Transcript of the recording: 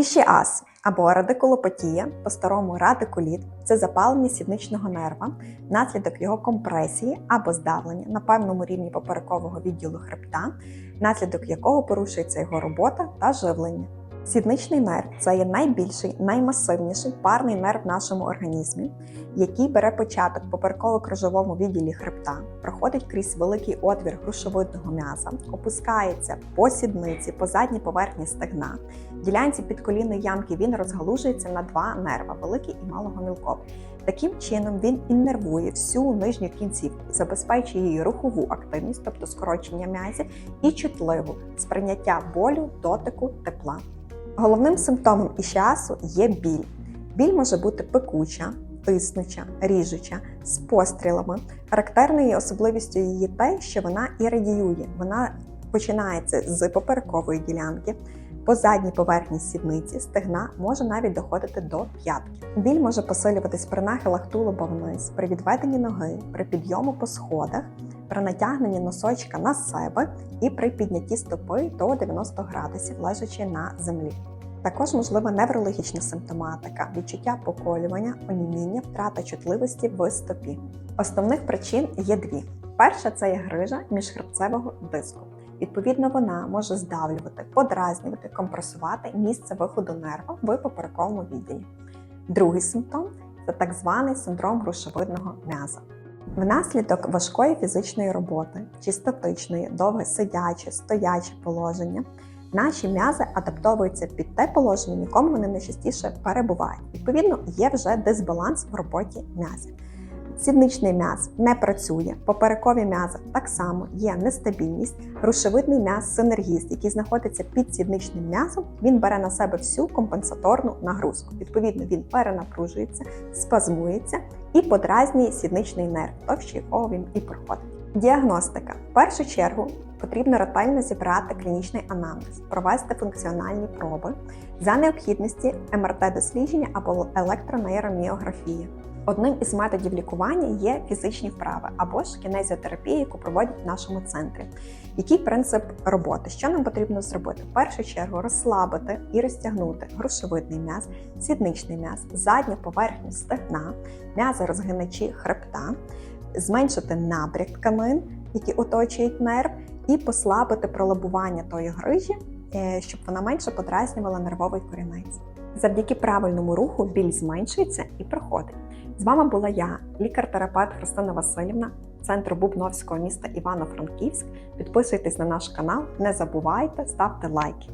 Ішіаз або радикулопатія, по-старому радикуліт це запалення сідничного нерва, наслідок його компресії або здавлення на певному рівні поперекового відділу хребта, наслідок якого порушується його робота та живлення. Сідничний нерв це є найбільший, наймасивніший парний нерв в нашому організмі, який бере початок в попереково-крижовому відділі хребта, проходить крізь великий отвір грушовидного м'яза, опускається по сідниці, по задній поверхні стегна. В ділянці підколінної ямки він розгалужується на два нерва великий і малогомілковий. Таким чином він іннервує всю нижню кінцівку, забезпечує її рухову активність, тобто скорочення м'язів, і чутливу сприйняття болю, дотику, тепла. Головним симптомом ішіасу є біль. Біль може бути пекуча, тиснуча, ріжуча, з пострілами. Характерною особливістю її те, що вона і радіює. Вона починається з поперекової ділянки. По задній поверхні сідниці стегна може навіть доходити до п'ятки. Біль може посилюватись при нахилах тулуба вниз, при відведенні ноги, при підйому по сходах, при натягненні носочка на себе і при піднятті стопи до 90 градусів, лежачи на землі. Також можлива неврологічна симптоматика, відчуття поколювання, оніміння, втрата чутливості в стопі. Основних причин є дві: перша це є грижа міжхребцевого диску. Відповідно, вона може здавлювати, подразнювати, компресувати місце виходу нерва в поперековому відділі. Другий симптом це так званий синдром грушовидного м'яза. Внаслідок важкої фізичної роботи, чи статичної, довге сидяче, стояче положення, наші м'язи адаптовуються під те положення, в якому вони найчастіше перебувають. Відповідно, є вже дисбаланс в роботі м'язів. Сідничний м'яз не працює, поперекові м'язи так само є нестабільність, рушевидний м'яз синергіст, який знаходиться під сідничним м'язом, він бере на себе всю компенсаторну нагрузку. Відповідно, він перенапружується, спазмується і подразнює сідничний нерв, товщі якого він і проходить. Діагностика в першу чергу потрібно ретельно зібрати клінічний анамнез, провести функціональні проби за необхідності МРТ-дослідження або електронейроміографії. Одним із методів лікування є фізичні вправи або ж кінезіотерапія, яку проводять в нашому центрі. Який принцип роботи? Що нам потрібно зробити? В першу чергу розслабити і розтягнути грушовидний м'яз, сідничний м'яз, задню поверхню стегна, м'язи розгиначі хребта, зменшити набряк тканин, які оточують нерв, і послабити пролобування тої грижі, е, щоб вона менше подразнювала нервовий корінець. Завдяки правильному руху біль зменшується і проходить. З вами була я, лікар-терапевт Христина Васильівна, центру Бубновського міста Івано-Франківськ. Підписуйтесь на наш канал, не забувайте, ставте лайки.